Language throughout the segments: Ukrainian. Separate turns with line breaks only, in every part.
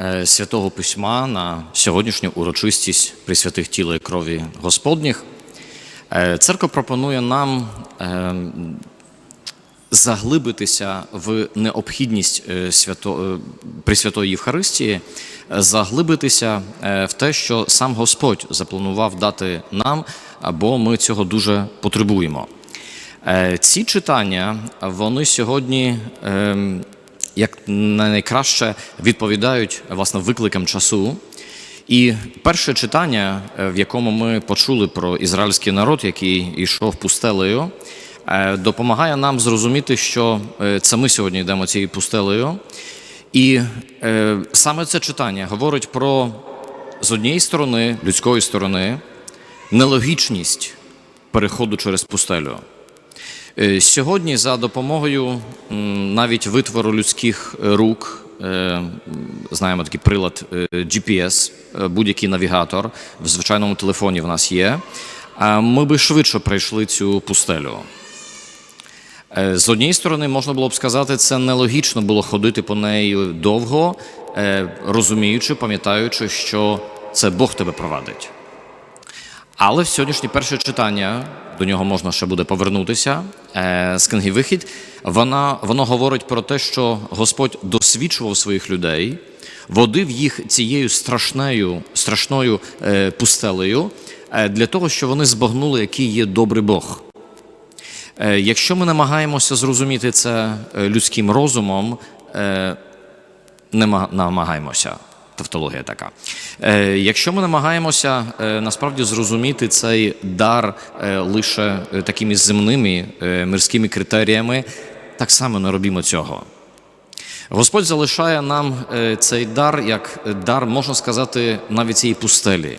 е, святого письма на сьогоднішню урочистість присвятих тіла і крові Господніх. Е, Церква пропонує нам е, заглибитися в необхідність свято, Пресвятої Євхаристії, заглибитися в те, що сам Господь запланував дати нам, бо ми цього дуже потребуємо. Ці читання вони сьогодні ем, як найкраще відповідають власне викликам часу. І перше читання, е, в якому ми почули про ізраїльський народ, який йшов пустелею, е, допомагає нам зрозуміти, що е, це ми сьогодні йдемо цією пустелею. І саме це читання говорить про з однієї сторони, людської сторони, нелогічність переходу через пустелю. Е, Сьогодні за допомогою навіть витвору людських е, рук, е, знаємо такий прилад GPS, будь-який навігатор в звичайному телефоні в нас є. Ми би швидше пройшли цю пустелю. З однієї сторони, можна було б сказати, це нелогічно було ходити по неї довго, розуміючи, пам'ятаючи, що це Бог тебе провадить. Але в сьогоднішнє перше читання, до нього можна ще буде повернутися е, з книги Вихід, вона, воно говорить про те, що Господь досвідчував своїх людей, водив їх цією страшною, страшною е, пустелею е, для того, щоб вони збагнули, який є добрий Бог. Якщо ми намагаємося зрозуміти це людським розумом, не намагаємося. Тавтологія така. Е, якщо ми намагаємося е, насправді зрозуміти цей дар е, лише е, такими земними мирськими критеріями, так само не робімо цього. Господь залишає нам цей дар як дар, можна сказати, навіть цієї пустелі,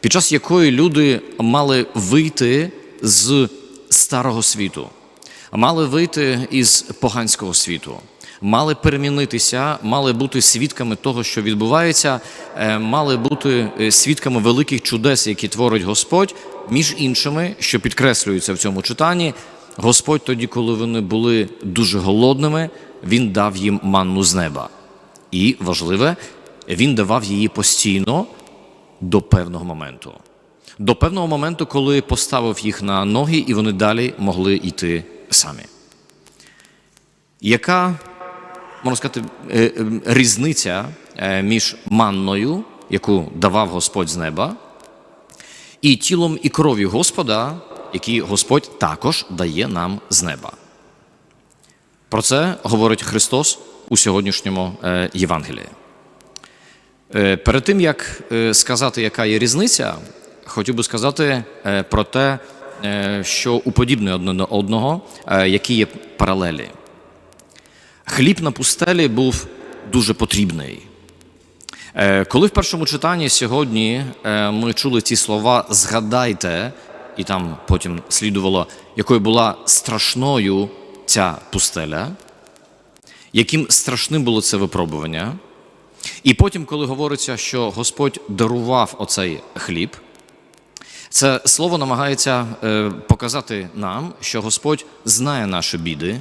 під час якої люди мали вийти з старого світу, мали вийти із поганського світу, мали перемінитися, мали бути свідками того, що відбувається, е, мали бути е, свідками великих чудес, які творить Господь, між іншими, що підкреслюється в цьому читанні. Господь тоді, коли вони були дуже голодними, Він дав їм манну з неба. І важливе, він давав її постійно до певного моменту. До певного моменту, коли поставив їх на ноги, і вони далі могли йти самі. Яка, можна сказати, е, е, різниця е, між манною, яку давав Господь з неба, і тілом і кров'ю Господа, які Господь також дає нам з неба? Про це говорить Христос у сьогоднішньому Євангелії. Перед тим як сказати, яка є різниця, хотів би сказати про те, що уподібнює одне до одного, які є паралелі. Хліб на пустелі був дуже потрібний. Е, Коли в першому читанні сьогодні е, ми чули ці слова згадайте, і там потім слідувало, якою була страшною ця пустеля, яким страшним було це випробування. І потім, коли говориться, що Господь дарував оцей хліб, це слово намагається е, показати нам, що Господь знає наші біди,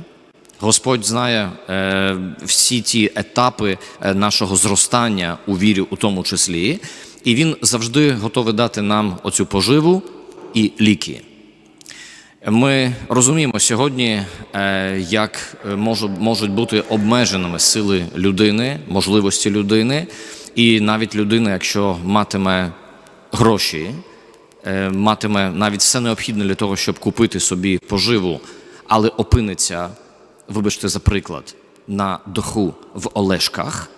Господь знає е, всі ті етапи е, нашого зростання у вірі, у тому числі, і Він завжди готовий дати нам оцю поживу і ліки. Ми розуміємо сьогодні, е, як е, можуть бути обмеженими сили людини, можливості людини, і навіть людина, якщо матиме гроші, матиме навіть все необхідне для того, щоб купити собі поживу, але опиниться, вибачте за приклад, на даху в Олешках,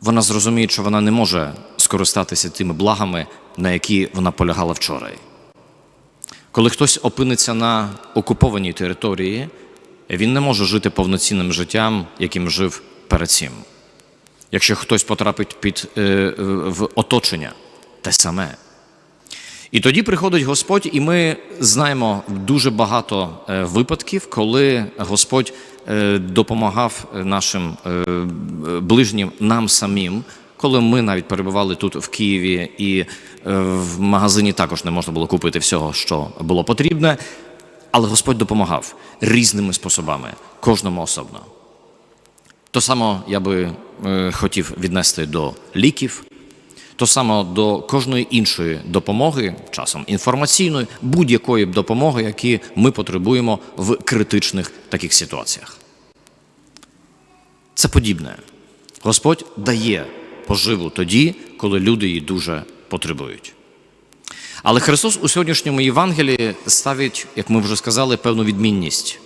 вона зрозуміє, що вона не може скористатися тими благами, на які вона полягала вчора. Коли хтось опиниться на окупованій території, він не може жити повноцінним життям, яким жив перед цим. Якщо хтось потрапить під, е, в оточення, те саме. І тоді приходить Господь, і ми знаємо дуже багато е, випадків, коли Господь е, допомагав нашим е, ближнім нам самим, коли ми навіть перебували тут в Києві, і в магазині також не можна було купити всього, що було потрібне. Але Господь допомагав різними способами, кожному особно. То само я би хотів віднести до ліків, то саме до кожної іншої допомоги, часом інформаційної, будь-якої допомоги, які ми потребуємо в критичних таких ситуаціях. Це подібне. Господь дає поживу тоді, коли люди її дуже потребують. Але Христос у сьогоднішньому Євангелії ставить, як ми вже сказали, певну відмінність.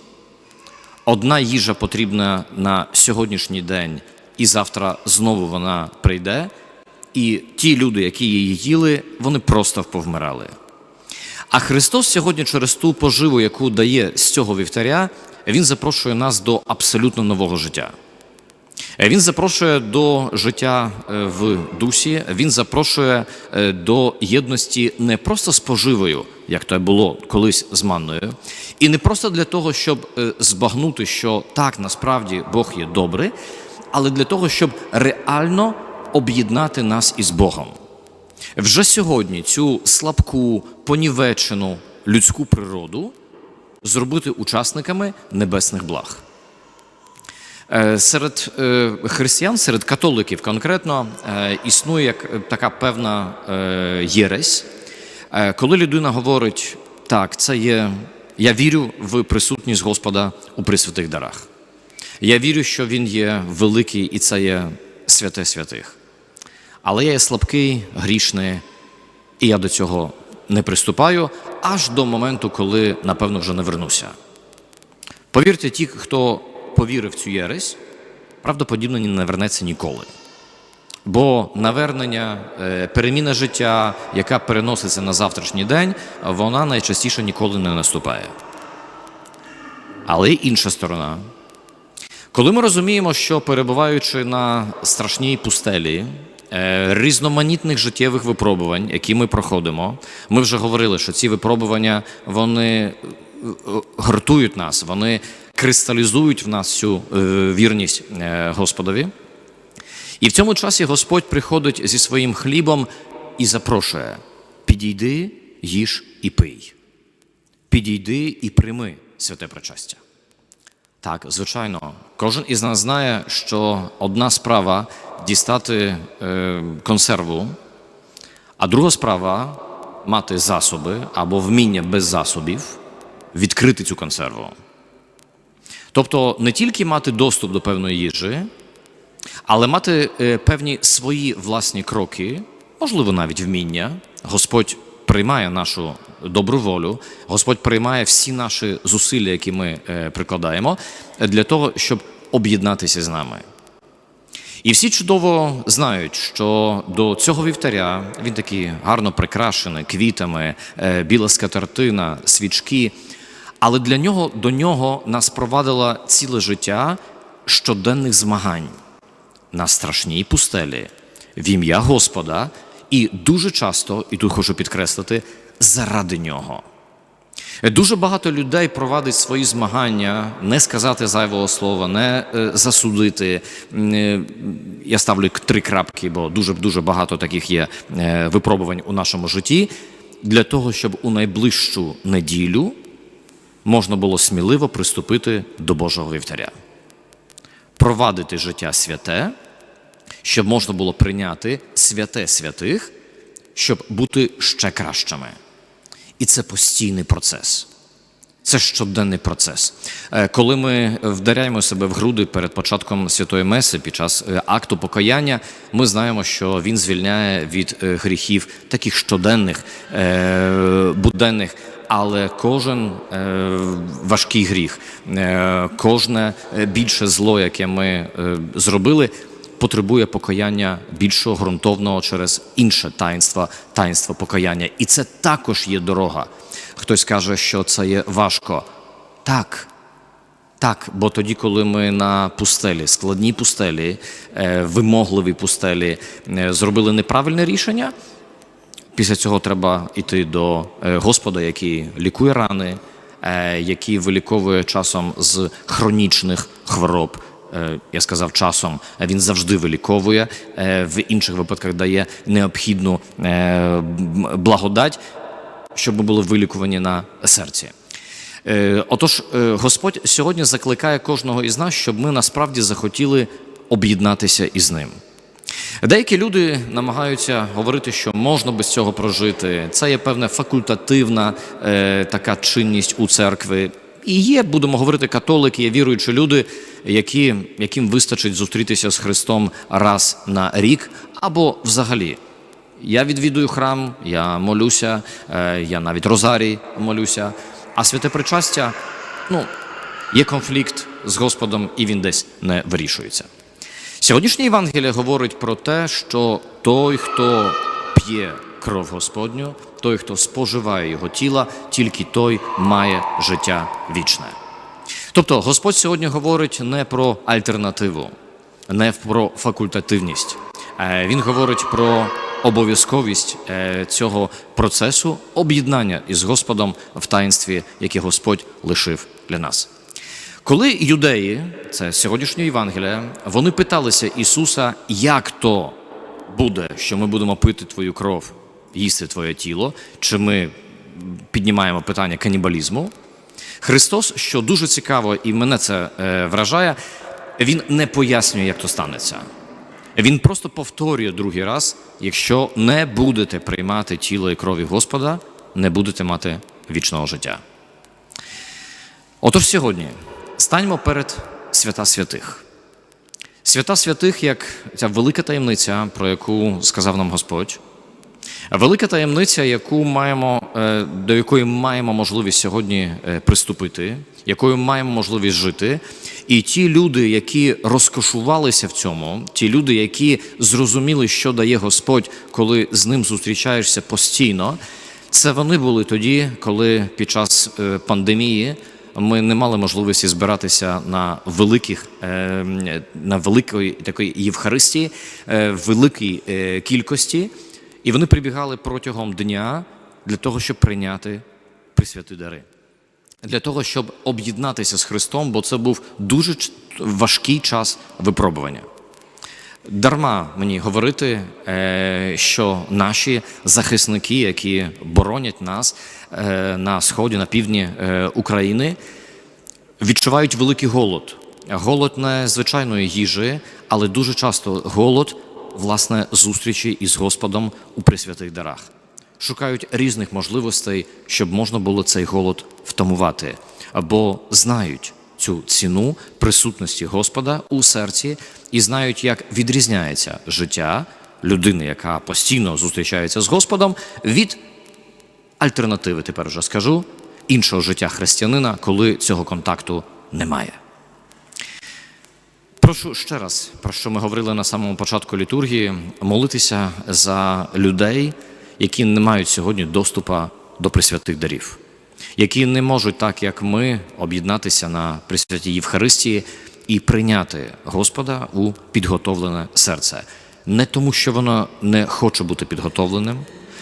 Одна їжа потрібна на сьогоднішній день, і завтра знову вона прийде. І ті люди, які її їли, вони просто повмирали. А Христос сьогодні через ту поживу, яку дає з цього вівтаря, Він запрошує нас до абсолютно нового життя. Він запрошує до життя е, в дусі, він запрошує е, до єдності не просто з поживою, як то було колись з манною, і не просто для того, щоб е, збагнути, що так насправді Бог є добрий, але для того, щоб реально об'єднати нас із Богом. Вже сьогодні цю слабку, понівечену людську природу зробити учасниками небесних благ. Е, Серед е, християн, серед католиків конкретно е, існує як така певна єресь, коли людина говорить, так, це є, я вірю в присутність Господа у присвятих дарах. Я вірю, що Він є великий і це є святе святих. Але я є слабкий, грішний, і я до цього не приступаю аж до моменту, коли, напевно, вже не вернуся. Повірте, ті, хто повірив в цю єресь, правдоподібно не навернеться ніколи. Бо навернення, е, переміна життя, яка переноситься на завтрашній день, вона найчастіше ніколи не наступає. Але інша сторона. Коли ми розуміємо, що перебуваючи на страшній пустелі, різноманітних життєвих випробувань, які ми проходимо, ми вже говорили, що ці випробування вони е, е, гартують нас, вони кристалізують в нас цю е, вірність е, Господові. І в цьому часі Господь приходить зі своїм хлібом і запрошує: підійди, їж і пий. Підійди і прийми святе причастя. Так, звичайно, кожен із нас знає, що одна справа дістати е, консерву, а друга справа мати засоби або вміння без засобів відкрити цю консерву. Тобто не тільки мати доступ до певної їжі, але мати е, певні свої власні кроки, можливо, навіть вміння. Господь приймає нашу добру волю, Господь приймає всі наші зусилля, які ми е, прикладаємо, для того, щоб об'єднатися з нами. І всі чудово знають, що до цього вівтаря він такий гарно прикрашений квітами, е, біла скатертина, свічки. Але для нього до нього нас провадило ціле життя щоденних змагань на страшній пустелі в ім'я Господа, і дуже часто, і тут хочу підкреслити, заради нього. Дуже багато людей провадить свої змагання, не сказати зайвого слова, не е, засудити. Е, Я ставлю три крапки, бо дуже дуже багато таких є е, випробувань у нашому житті, для того, щоб у найближчу неділю можна було сміливо приступити до Божого вівтаря, провадити життя святе, щоб можна було прийняти святе святих, щоб бути ще кращими. І це постійний процес. Це щоденний процес. Е, Коли ми вдаряємо себе в груди перед початком святої меси під час е, акту покаяння, ми знаємо, що він звільняє від е, гріхів таких щоденних, буденних. Але кожен важкий гріх, кожне більше зло, яке ми зробили, потребує покаяння більшого ґрунтовного через інше таїнство, таїнство покаяння. І це також є дорога. Хтось каже, що це є важко. Так. Так, бо тоді, коли ми на пустелі, складній пустелі, е, вимогливій пустелі, е, зробили неправильне рішення, після цього треба йти до е, Господа, який лікує рани, який виліковує часом з хронічних хвороб. Е, Я сказав часом, він завжди виліковує, е, в інших випадках дає необхідну е, благодать, щоб ми були вилікувані на серці. Отож, Господь сьогодні закликає кожного із нас, щоб ми насправді захотіли об'єднатися із ним. Деякі люди намагаються говорити, що можна без цього прожити. Це є певна факультативна е, така чинність у церкви. І є, будемо говорити, католики, є віруючі люди, які, яким вистачить зустрітися з Христом раз на рік або взагалі. Я відвідую храм, я молюся, е, я навіть розарій молюся, а святе причастя, ну, є конфлікт з Господом, і він десь не вирішується. Сьогоднішнє Євангеліє говорить про те, що той, хто п'є кров Господню, той, хто споживає його тіла, тільки той має життя вічне. Тобто Господь сьогодні говорить не про альтернативу, не про факультативність. Е, Він говорить про обов'язковість е, цього процесу об'єднання із Господом в таїнстві, яке Господь лишив для нас. Коли юдеї, це сьогоднішнє Євангелія, вони питалися Ісуса, як то буде, що ми будемо пити твою кров, їсти твоє тіло, чи ми піднімаємо питання канібалізму. Христос, що дуже цікаво, і мене це е, вражає, він не пояснює, як то станеться. Він просто повторює другий раз: якщо не будете приймати тіло і крові Господа, не будете мати вічного життя. Отож сьогодні станьмо перед свята святих. Свята святих, як ця велика таємниця, про яку сказав нам Господь. Велика таємниця, яку маємо, е, до якої маємо можливість сьогодні е, приступити, якою маємо можливість жити. І ті люди, які розкошувалися в цьому, ті люди, які зрозуміли, що дає Господь, коли з ним зустрічаєшся постійно, це вони були тоді, коли під час е, пандемії ми не мали можливості збиратися на великих на великої такої Євхаристії, великій кількості, і вони прибігали протягом дня для того, щоб прийняти присвяти дари. Для того, щоб об'єднатися з Христом, бо це був дуже важкий час випробування. Дарма мені говорити, е, що наші захисники, які боронять нас е, на сході, на півдні е, України, відчувають великий голод. Голод не звичайної їжі, але дуже часто голод власне зустрічі із Господом у присвятих дарах. Шукають різних можливостей, щоб можна було цей голод втамувати, або знають цю ціну присутності Господа у серці і знають, як відрізняється життя людини, яка постійно зустрічається з Господом, від альтернативи, тепер вже скажу, іншого життя християнина, коли цього контакту немає. Прошу ще раз, про що ми говорили на самому початку літургії, молитися за людей, які не мають сьогодні доступу до присвятих дарів, які не можуть, так як ми, об'єднатися на присвятій Євхаристії і прийняти Господа у підготовлене серце. Не тому, що воно не хоче бути підготовленим,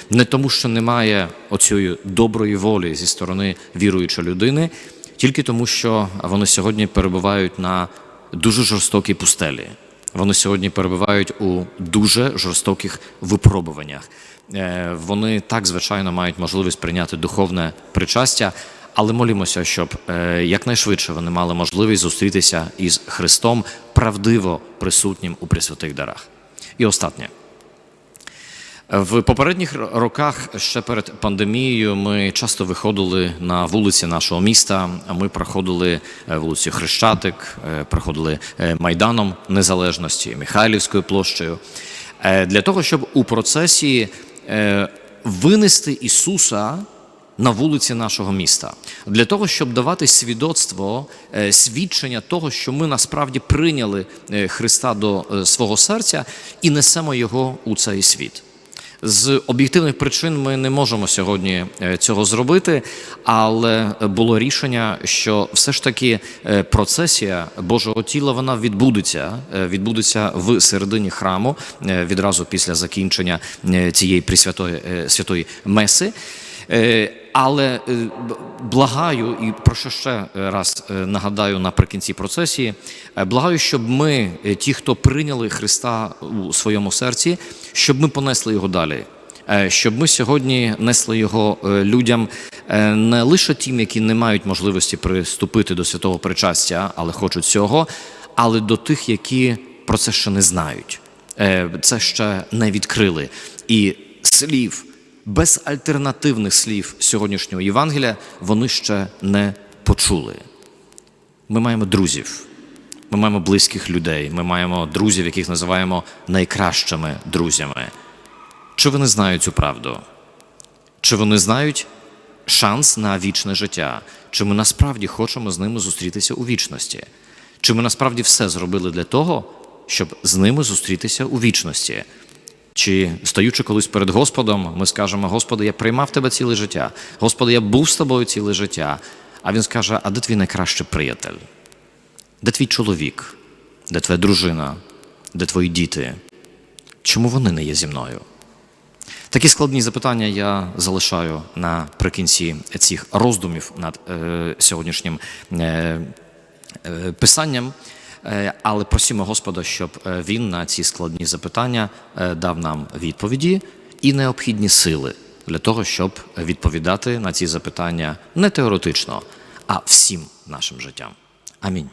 не тому, що немає оцієї доброї волі зі сторони віруючої людини, тільки тому, що вони сьогодні перебувають на дуже жорстокій пустелі. Вони сьогодні перебувають у дуже жорстоких випробуваннях. Е, Вони так, звичайно, мають можливість прийняти духовне причастя, але молімося, щоб е, якнайшвидше вони мали можливість зустрітися із Христом, правдиво присутнім у присвятих дарах. І останнє. В попередніх роках, ще перед пандемією, ми часто виходили на вулиці нашого міста. Ми проходили е, вулицю Хрещатик, е, проходили е, Майданом Незалежності, Михайлівською площею, для того, щоб у процесі винести Ісуса на вулиці нашого міста, для того, щоб давати свідоцтво, свідчення того, що ми насправді прийняли Христа до свого серця і несемо Його у цей світ. З об'єктивних причин ми не можемо сьогодні е, цього зробити, але було рішення, що все ж таки е, процесія Божого тіла вона відбудеться, е, відбудеться в середині храму відразу після закінчення цієї присвятої святої меси. Е, Але е, благаю, і про що ще раз е, нагадаю наприкінці процесії, е, благаю, щоб ми, е, ті, хто прийняли Христа у своєму серці, щоб ми понесли його далі. Е, Щоб ми сьогодні несли його е, людям е, не лише тим, які не мають можливості приступити до святого причастя, але хочуть цього, але до тих, які про це ще не знають, е, це ще не відкрили. І слів, безальтернативних слів сьогоднішнього Євангелія вони ще не почули. Ми маємо друзів, ми маємо близьких людей, ми маємо друзів, яких називаємо найкращими друзями. Чи вони знають цю правду? Чи вони знають шанс на вічне життя? Чи ми насправді хочемо з ними зустрітися у вічності? Чи ми насправді все зробили для того, щоб з ними зустрітися у вічності? Чи стоючи колись перед Господом, ми скажемо: Господи, я приймав тебе ціле життя, Господи, я був з тобою ціле життя. А він скаже: А де твій найкращий приятель? Де твій чоловік? Де твоя дружина? Де твої діти? Чому вони не є зі мною? Такі складні запитання я залишаю наприкінці цих роздумів над е, сьогоднішнім е, е, писанням. Е, Але просимо Господа, щоб е, Він на ці складні запитання е, дав нам відповіді і необхідні сили для того, щоб відповідати на ці запитання не теоретично, а всім нашим життям. Амінь.